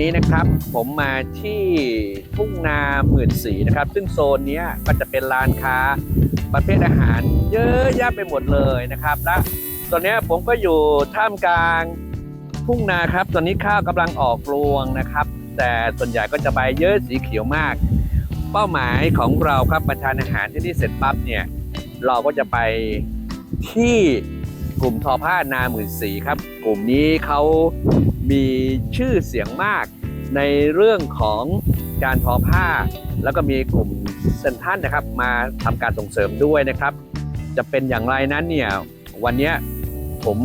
นี้นะครับผมมาที่ทุ่งนาหมื่นสีนะครับ ซึ่งโซนนี้ก็จะเป็นร้านค้าประเภทอาหาร เยอะแยะไปหมดเลยนะครับ และตอนนี้ผมก็อยู่ท่ามกลางทุ่งนาครับ ตอนนี้ข้าวกำลังออกรวงนะครับ แต่ส่วนใหญ่ก็จะใบเยอะสีเขียวมาก เป้าหมายของเราครับมาทานอาหารที่นี่เสร็จปั๊บเนี่ยเราก็จะไปที่กลุ่มทอผ้านาหมื่นสีครับ กลุ่มนี้เขา มีชื่อเสียงมากในเรื่องของการทอผ้า แล้วก็มีกลุ่มเซนทันนะครับ มาทำการส่งเสริมด้วยนะครับ จะเป็นอย่างไรนั้นเนี่ยวันนี้ผม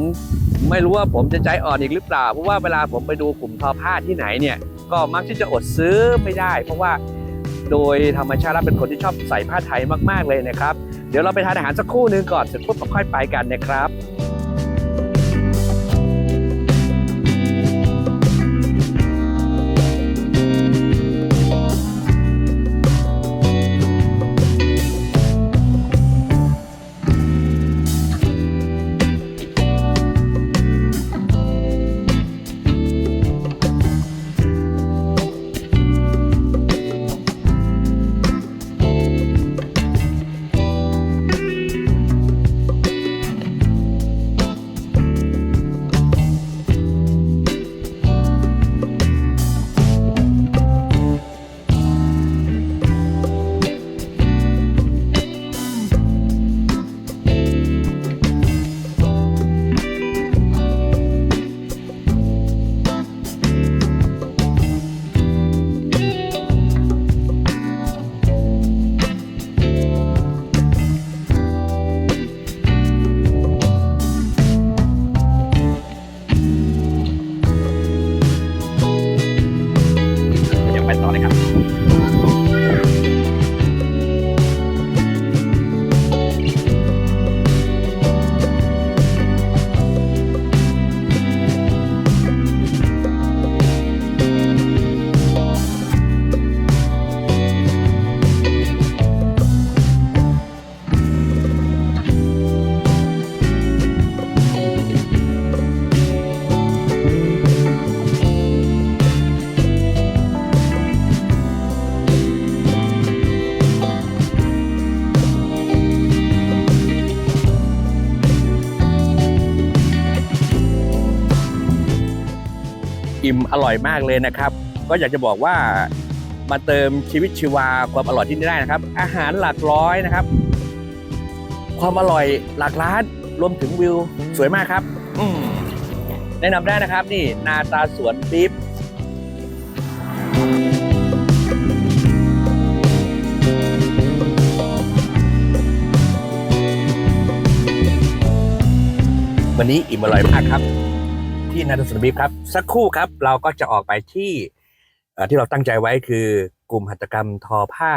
ไม่รู้ว่าผมจะใจอ่อนอีกหรือเปล่า เพราะว่าเวลาผมไปดูกลุ่มทอผ้าที่ไหนเนี่ยก็มักที่จะอดซื้อไม่ได้ เพราะว่าโดยธรรมชาติแล้วเป็นคนที่ชอบใส่ผ้าไทยมาก ๆเลยนะครับ เดี๋ยวเราไปทานอาหารสักครู่นึงก่อนเสร็จปุ๊บก็ค่อยไปกันนะครับ อิ่มอร่อยมากเลยนะครับ ก็อยากจะบอกว่ามาเติมชีวิตชีวาความอร่อยที่นี่ได้นะครับ อาหารหลักร้อยนะครับ ความอร่อยหลักล้านรวมถึงวิวสวยมากครับอืแนะนำได้นะครับ นี่นาตาสวนบีฟวันนี้อิ่มอร่อยมากครับ ที่นาตาสวนบีครับ สักครู่ครับ เราก็จะออกไปที่ที่เราตั้งใจไว้คือกลุ่มหัตถกรรมทอผ้า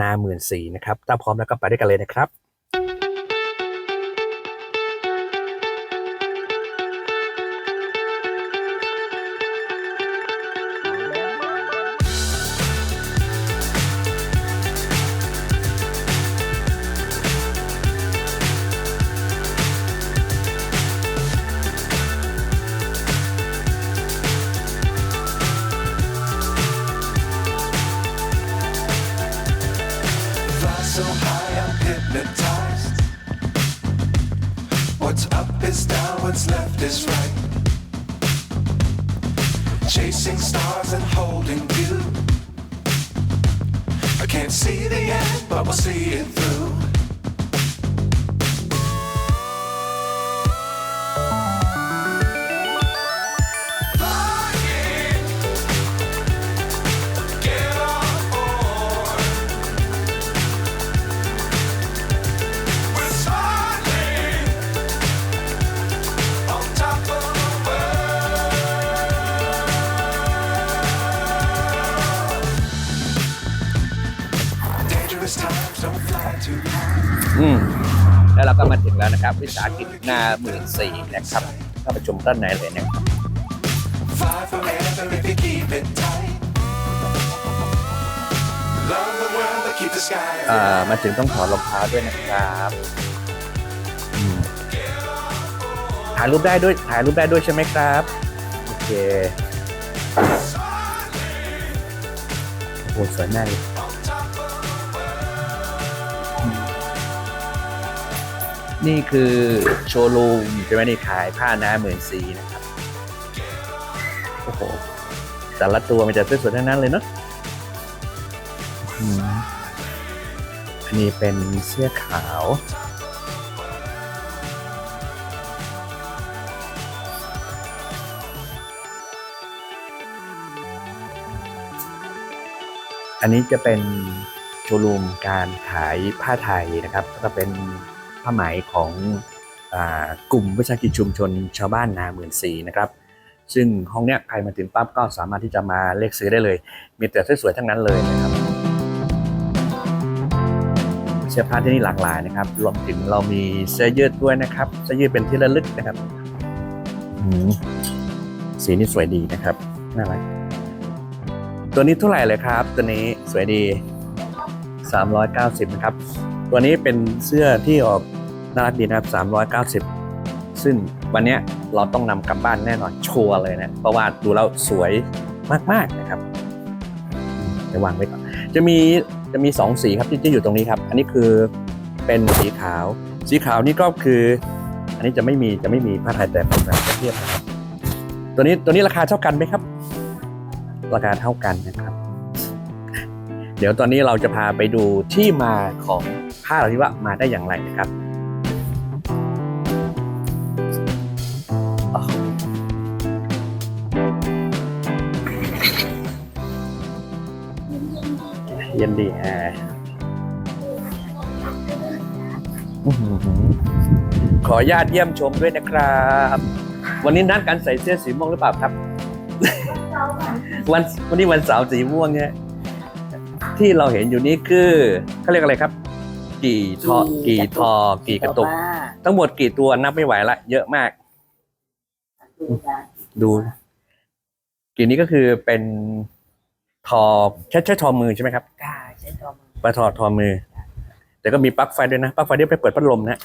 นาหมื่นสีนะครับ ถ้าพร้อมแล้วก็ไปด้วยกันเลยนะครับ วนะครับวิสาหกิจนาหมื่นสี่นะครับเข้าไปชมด้านในเลยนะครับ Fly forever if you keep it tight. Love the world, but keep the sky เอ่อมาถึงต้องถอดรองเท้าด้วยนะครับอืมถ่ายรูปได้ด้วยถ่ายรูปได้ด้วยใช่ไหมครับ โอเค Smile หสวยมากเลย นี่คือโชว์รูมใช่ไหมนี่ขายผ้าหน้าหมื่นสีนะครับ โอ้โหแต่ละตัวมันจะสวยๆทั้งนั้นเลยเนาะอันนี้เป็นเสื้อขาว อันนี้จะเป็นโชว์รูมการขายผ้าไทยนะครับ ก็เป็น ผ้าไหมของอกลุ่มวิสาหกิจชุมชนชาวบ้านนาหมื่นสีนะครับซึ่งห้องเนี้ยใครมาถึงปั๊บก็สามารถที่จะมาเลือกซื้อได้เลย มีแต่สวยๆทั้งนั้นเลยนะครับเสื้อผ้าที่นี่หลากหลายนะครับรวมถึงเรามีเสื้อยืดด้วยนะครับเสื้อยืดเป็นที่ระลึกนะครับสีนี่สวยดีนะครับน่ารักตัวนี้เท่าไหร่เลยครับ ตัวนี้สวยดี 390นะครับ ตัวนี้เป็นเสื้อที่ออกน่ารักดีนะครับ390 ซึ่งวันนี้เราต้องนำกลับบ้านแน่นอนชัวร์เลยนะ เพราะว่าดูแล้วสวยมากๆนะครับเดี๋ยววางไว้ก่อนจะมีจะมีสองสีครับที่จะอยู่ตรงนี้ครับ อันนี้คือเป็นสีขาว สีขาวนี่ก็คือ อันนี้จะไม่มีจะไม่มีผ้าไทยแต่เป็นแบบเทียบนะครับตัวนี้ตัวนี้ราคาเท่ากันไหมครับ ราคาเท่ากันนะครับ เดี๋ยวตอนนี้เราจะพาไปดูที่มาของผ้าเหล่านี้ว่ามาได้อย่างไรนะครับเย็นดีแฮะอื้อหือขออนุญาตเยี่ยมชมด้วยนะครับ วันนี้นัดกันใส่เสื้อสีม่วงหรือเปล่าครับ วันวันนี้วันเสาร์สีม่วงเนี่ย ที่เราเห็นอยู่นี้คือเขาเรียกอะไรครับ กี่ทอกี่ทอกี่กระตุก ทั้งหมดกี่ตัวนับไม่ไหวละเยอะมาก ดูกี่นี้ก็คือเป็นทอใช้ใช้ทอมือใช่ไหมครับค่ะใช้ตัวมือปลาทอทอมือ แต่ก็มีปลั๊กไฟด้วยนะปลั๊กไฟเดี๋ยวไปเปิดพัดลมนะ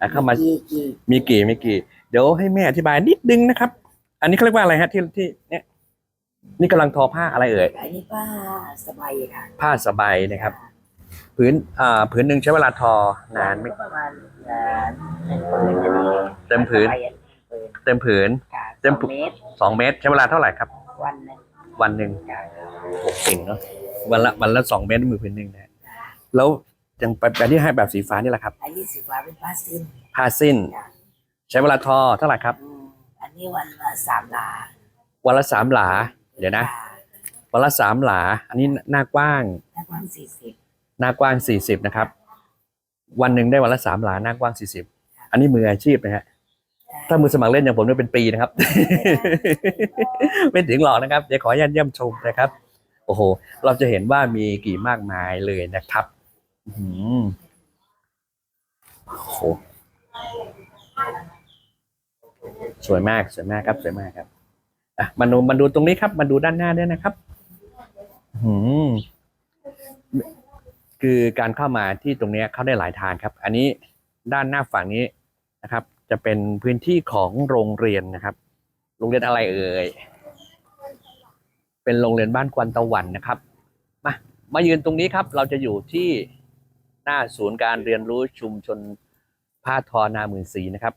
อะเข้ามากี่กี่มีกี่มีกี่ เดี๋ยวให้แม่อธิบายนิดนึงนะครับ อันนี้เขาเรียกว่าอะไรฮะที่ที่เนี่ย นี่กำลังทอผ้าอะไรเอ่ย อันนี้ป้าสบายค่ะผ้าสบายนะครับผืนอ่าผืนหนึ่งใช้เวลาทอนานไหม ก็ประมาณเอ่อหนึ่งปืนอันนี้เต็มผืน สบายอันนี้ปืนเต็มผืน ค่ะเต็สมองผืนเมตรสองเมตรใช้เวลาเท่าไหร่ครับ วันหนึงวันหนึ่งค่ะหกสิ่งเนาะวันละวันละสองเมตรมือผืนหนึ่งนะแล้วยังแบบแบบที่ให้แบบสีฟ้านี่แหละครับ อันนี้สีฟ้าเป็นผ้าสิ้นผ้าสิ้น ค่ะใช้เวลาทอเท่าไหร่ครับ อืมอันนี้วันละสามลาวันละสามหลา เดี๋ยวนะค่วันละสามหลา อันนี้หน้ากว้างถ้ากว้างสี่สิบหน้ากว้างสี่สิบนะครับ วันหนึ่งได้วันละสามหลาหน้ากว้างสี่สิบอันนี้มืออาชีพนะฮะถ้ามือสมัครเล่นอย่างผมเนี่ยเป็นปีนะครับ ไม่ถึงหรอกนะครับเดี๋ยวขออนุญาตเยี่ยมชมนะครับ โอ้โห เราจะเห็นว่ามีกี่มากมายเลยนะครับอื้อหือโอ้โหสวยมากสวยมากครับสวยมากครับ อะมาดูมาดูตรงนี้ครับ มาดูด้านหน้าด้วยนะครับ อื้อหือคือการเข้ามาที่ตรงนี้เข้าได้หลายทางครับ อันนี้ด้านหน้าฝั่งนี้นะครับ จะเป็นพื้นที่ของโรงเรียนนะครับ โรงเรียนอะไรเอ่ย เป็นโรงเรียนบ้านควันตะวันนะครับ มามายืนตรงนี้ครับ เราจะอยู่ที่หน้าศูนย์การเรียนรู้ชุมชนผ้าทอนาหมื่นสีนะครับ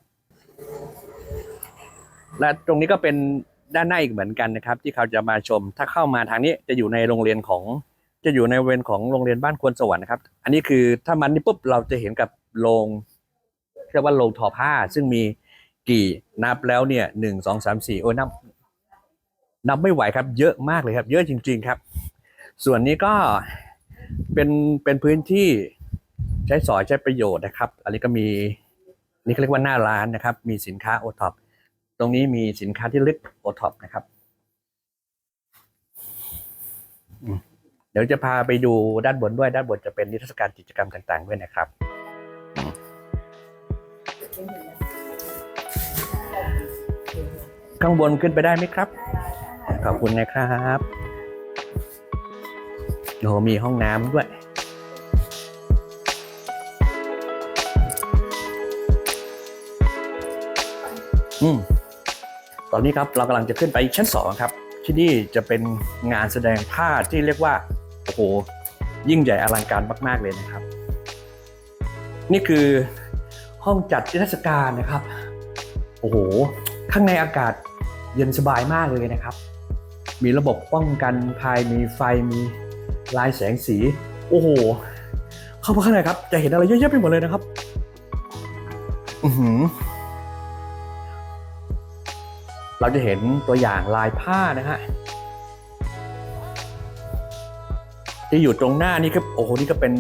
และตรงนี้ก็เป็น ด้านหน้าอีกเหมือนกันนะครับ ที่เขาจะมาชม ถ้าเข้ามาทางนี้จะอยู่ในโรงเรียนของจะอยู่ในบริเวณของโรงเรียนบ้านควรสวรรค์นะครับ อันนี้คือถ้ามันนี่ปุ๊บเราจะเห็นกับโรงเรียกว่าโรงทอผ้า ซึ่งมีกี่นับแล้วเนี่ยหนึ่งสองสามสี่โอ้ยนับนับไม่ไหวครับ เยอะมากเลยครับ เยอะจริง ๆครับ ส่วนนี้ก็เป็นเป็นพื้นที่ใช้สอยใช้ประโยชน์นะครับ อันนี้ก็มีนี่เขาเรียกว่าหน้าร้านนะครับ มีสินค้าโอท็อป ตรงนี้มีสินค้าที่ลึกโอท็อปนะครับ เดี๋ยวจะพาไปดูด้านบนด้วย ด้านบนจะเป็นนิทรรศการกิจกรรมต่าง ๆ ด้วยนะครับ ข้างบนขึ้นไปได้ไหมครับ ขอบคุณนะครับโอ้โหมีห้องน้ำด้วยอืม ตอนนี้ครับเรากำลังจะขึ้นไปชั้นสองครับที่นี่จะเป็นงานแสดงผ้าที่เรียกว่าโอ้โหยิ่งใหญ่อลังการมาก ๆเลยนะครับ นี่คือห้องจัดนิทรรศการนะครับโอ้โหข้างในอากาศเย็นสบายมากเลยนะครับ มีระบบป้องกันภัยมีไฟมีลายแสงสี โอ้โห เข้ามาข้างในครับ จะเห็นอะไรเยอะแยะไปหมดเลยนะครับ อือหือ เราจะเห็นตัวอย่างลายผ้านะฮะที่อยู่ตรงหน้านี่ก็โอ้โหนี่ก็เป็น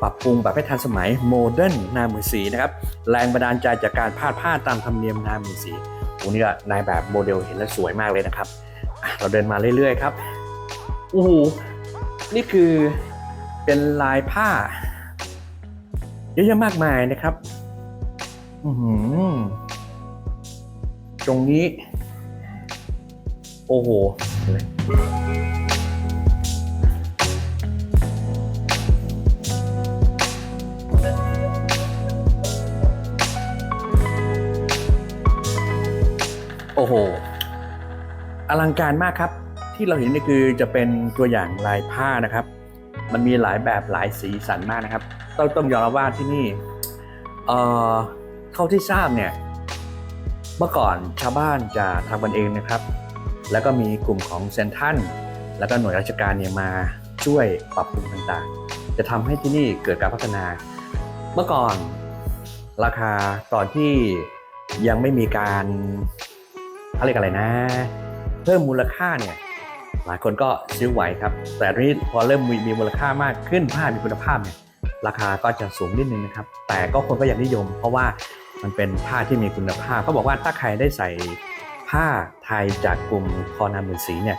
ปรับปรุงแบบให้ทันสมัยโมเดิร์นนามือสีนะครับแรงบันดาลใจจากการพาดผ้าตามธรรมเนียมนามือสีโอ้นี่ก็นายแบบโมเดลเห็นแล้วสวยมากเลยนะครับเราเดินมาเรื่อยๆครับโอ้โหนี่คือเป็นลายผ้า เยอะแยะมากมายนะครับ อือหือ ตรงนี้ โอ้โหโอ้โห อลังการมากครับ ที่เราเห็นนี่คือจะเป็นตัวอย่างลายผ้านะครับ มันมีหลายแบบหลายสีสันมากนะครับ ต้องต้องยอมรับว่าที่นี่ เอ่อ เท่าที่ทราบเนี่ย เมื่อก่อนชาวบ้านจะทำกันเองนะครับ แล้วก็มีกลุ่มของเซนทันแล้วก็หน่วยราชการเนี่ยมาช่วยปรับปรุงต่างๆ จะทำให้ที่นี่เกิดการพัฒนา เมื่อก่อนราคาตอนที่ยังไม่มีการเขาเรียกอะไรนะ เพิ่มมูลค่าเนี่ยหลายคนก็ซื้อไหวครับ แต่ทีนี้พอเริ่มมีมีมูลค่ามากขึ้นผ้ามีคุณภาพเนี่ยราคาก็จะสูงนิดนึงนะครับ แต่ก็คนก็ยังนิยม เพราะว่า มันเป็นผ้าที่มีคุณภาพเขาบอกว่าถ้าใครได้ใส่ผ้าไทยจากกลุ่มคอนามือสีเนี่ย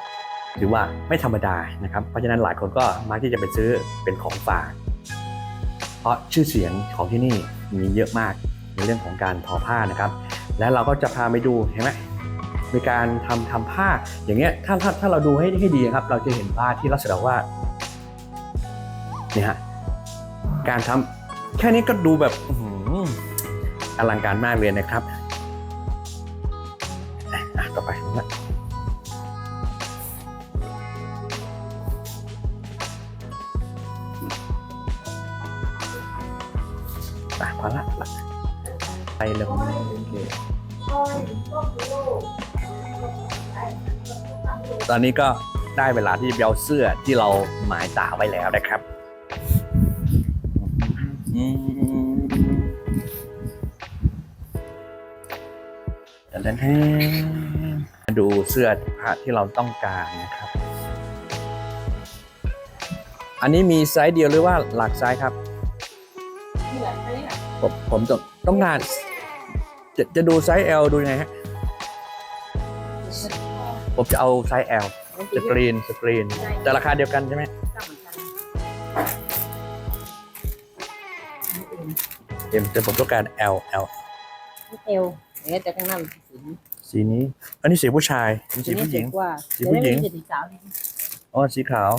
ถือว่าไม่ธรรมดานะครับ เพราะฉะนั้นหลายคนก็มักที่จะไปซื้อเป็นของฝาก เพราะชื่อเสียงของที่นี่มีเยอะมากในเรื่องของการทอผ้านะครับ และเราก็จะพาไปดูเห็นไหมมีการทำทำผ้าอย่างเงี้ยถ้าถ้าถ้าเราดูให้ให้ดีครับ เราจะเห็นผ้าที่ลักษณะว่าเนี่ยฮะการทำแค่นี้ก็ดูแบบ อลังการมากเลยนะครับต่อไปนะปพอละไปเลยตอนนี้ก็ได้เวลาที่จะเอาเสื้อที่เราหมายตาไว้แล้วนะครับ อืม แต่แล้วมาดูเสื้อผ้าที่เราต้องการนะครับ อันนี้มีไซส์เดียวหรือว่าหลากไซส์ครับผมผมต้องต้องการจะจะดูไซส์ L ดูยังไงฮะ ผมจะเอาไซส์ L สกรีนสกรีน แต่ราคาเดียวกันใช่ไหมเอ็มแต่ผมต้องการ L L เอวอย่าง เงี้ยแต่ข้างหน้ามันสีสีนี้ อันนี้สีผู้ชายอันนี้สีผู้หญิงกว่าสีผู้หญิงสีสาวอ๋อสีขาว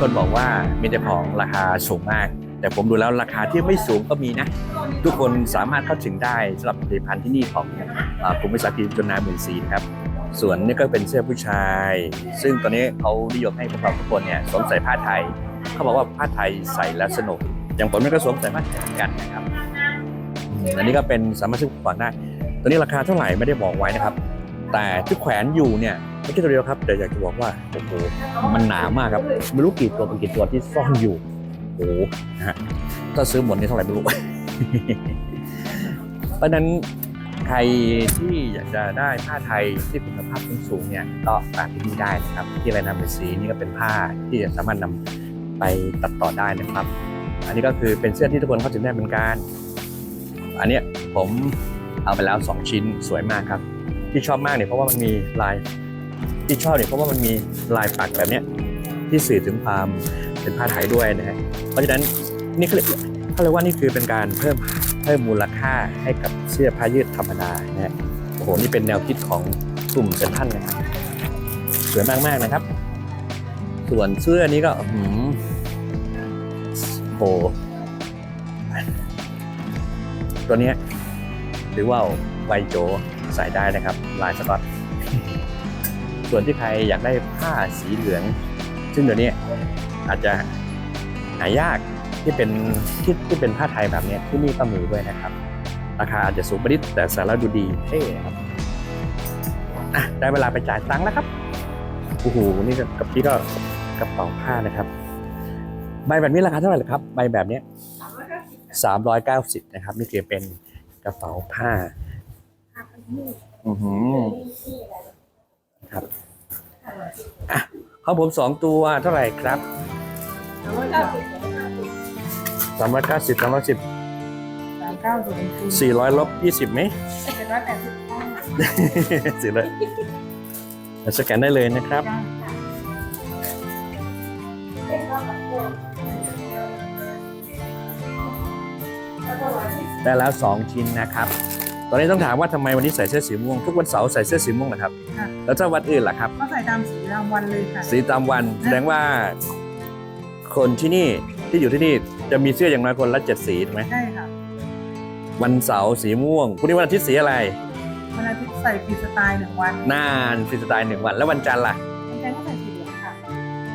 คนบอกว่ามีแต่ของราคาสูงมาก แต่ผมดูแล้วราคาที่ไม่สูงก็มีนะ ทุกคนสามารถเข้าถึงได้สำหรับผลิตภัณฑ์ที่นี่ของกลุ่มวิสาหกิจจนนาหมื่นสีนะครับส่วนนี้ก็เป็นเสื้อผู้ชาย ซึ่งตอนนี้เขานิยมให้พวกเราทุกคนเนี่ยสวมใส่ผ้าไทย เขาบอกว่าผ้าไทยใส่แล้วสนุก อย่างผมนี่ก็สวมใส่ผ้าไทยเหมือนกันนะครับ อันนี้ก็เป็นสามารถซื้อของได้ตอนนี้ราคาเท่าไหร่ไม่ได้บอกไว้นะครับ แต่ที่แขวนอยู่เนี่ย ไม่ใช่ตัวเดียวครับ แต่อยากจะบอกว่าโอ้โหมันหนามากครับไม่รู้กี่ตัวเป็นกี่ตัวที่ซ่อนอยู่โอ้โหนะฮะถ้าซื้อหมดนี่เท่าไหร่ไม่รู้ เพราะนั้นใครที่อยากจะได้ผ้าไทยที่คุณภาพสูงเนี่ยก็ตามที่นี่ได้นะครับ ที่ไรนำเป็นสีนี่ก็เป็นผ้าที่จะสามารถนำไปตัดต่อได้นะครับ อันนี้ก็คือเป็นเสื้อที่ทุกคนเข้าถึงได้เหมือนกันอันเนี้ยผมเอาไปแล้ว 2 ชิ้นสวยมากครับ ที่ชอบมากเนี่ยเพราะว่ามันมีลาย ที่ชอบเนี่ยเพราะว่ามันมีลายปักแบบเนี้ยที่สื่อถึงความเป็นผ้าไทยด้วยนะฮะเพราะฉะนั้นนี่เขาเรียกเขาเรียกว่านี่คือเป็นการเพิ่มเพิ่มมูลค่าให้กับเสื้อผ้ายืดธรรมดานะฮะโอ้โหนี่เป็นแนวคิดของกลุ่มเซนทรันนะครับสวยมากๆนะครับ ส่วนเสื้อนี้ก็หือโอ้โหตัวนี้หรือว่าไวโจใส่ได้นะครับ ลายสก๊อต ส่วนที่ใครอยากได้ผ้าสีเหลือง ซึ่งเดี๋ยวนี้อาจจะหายากที่เป็นที่ที่เป็นผ้าไทยแบบเนี้ยที่นี่ก็มีด้วยนะครับ ราคาอาจจะสูงไปนิดแต่สาระดูดีเท่ครับอะได้เวลาไปจ่ายตังค์แล้วครับโอ้โหนี่ก็กับพี่ก็กระเป๋าผ้านะครับ ใบแบบนี้ราคาเท่าไหร่ล่ะครับ ใบแบบเนี้สามร้อยเก้าสิบนะครับ นี่คือเป็นกระเป๋าผ้าอือหือ ครับอะของผมสองตัวเท่าไหร่ครับสามร้อยเก้าสิบสามร้อยสิบเก้าสิบสี่ร้อยลบยี่สิบไหมเจ็ดร้อยแปดสิบห้าสี่ร้อยสแกนได้เลยนะครับได้แล้ว2ชิ้นนะครับ ตอนนี้ต้องถามว่าทำไมวันนี้ใส่เสื้อสีม่วงทุกวันเสาร์ใส่เสื้อสีม่วงนะครับ ค่ะแล้วถ้าวันอื่นล่ะครับ ก็ใส่ตามสีรางวัลเลยค่ะ สีตามวันแสดงว่า คนที่นี่ที่อยู่ที่นี่จะมีเสื้ออย่างน้อยคนละเจ็ดสีถูกไหมใช่ค่ะวันเสาร์สีม่วงพรุ่งนี้วันอาทิตย์สีอะไรวันอาทิตย์ใส่ฟรีสไตล์หนึ่งวันนานฟรีสไตล์หนึ่งวัน แล้ววันจันทร์ล่ะวันจันทร์ก็ใส่สีเหลืองค่ะ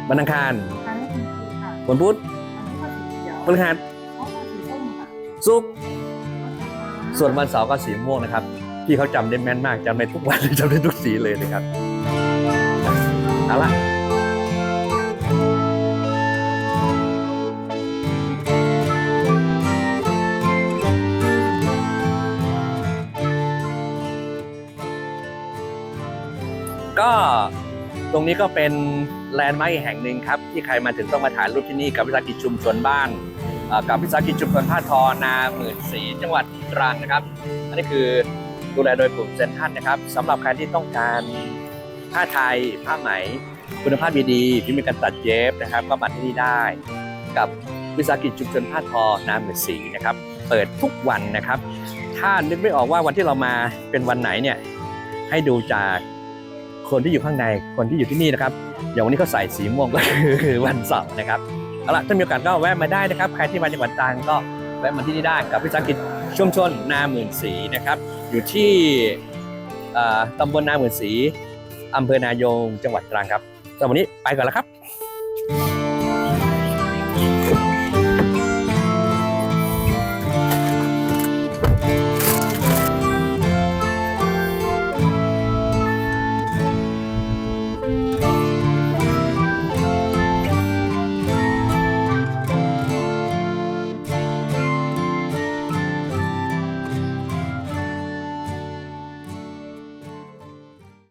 วันอังคารครั้งละสีเหลืองค่ะวันพุธอันนี้ก็สีเขียวพฤหัสอ๋อสีส้มค่ะศุกร์ ส่วนวันเสาร์ก็สีม่วงนะครับพี่เขาจำได้แม่นมากจำได้ทุกวันเลยจำได้ทุกสีเลยนะครับเอาละก็ตรงนี้ก็เป็นแลนด์มาร์คอีกแห่งหนึ่งครับ ที่ใครมาถึงต้องมาถ่ายรูปที่นี่กับวิสาหกิจชุมชนบ้าน กับวิสาหกิจชุมชนผ้าทอนาหมื่นสีจังหวัดตรังนะครับอันนี้คือดูแลโดยกลุ่มเซนทันนะครับสำหรับใครที่ต้องการผ้าไทยผ้าไหม คุณภาพดีๆที่มีการตัดเย็บนะครับ ก็มาที่นี่ได้ กับวิสาหกิจชุมชนผ้าทอนาหมื่นสีนะครับ เปิดทุกวันนะครับ ถ้านึกไม่ออกว่าวันที่เรามาเป็นวันไหนเนี่ยให้ดูจากคนที่อยู่ข้างในคนที่อยู่ที่นี่นะครับ อย่างวันนี้เขาใส่สีม่วงก็คือวันเสาร์นะครับ เอาละถ้ามีโอกาสก็แวะมาได้นะครับ ใครที่มาจังหวัดตรังก็แวะมาที่นี่ได้กับวิสาหกิจชุมชนนาหมื่นสีนะครับ อยู่ที่ตำบลนาหมื่นสีอำเภอนายงจังหวัดตรังครับสำหรับวันนี้ไปก่อนแล้วครับ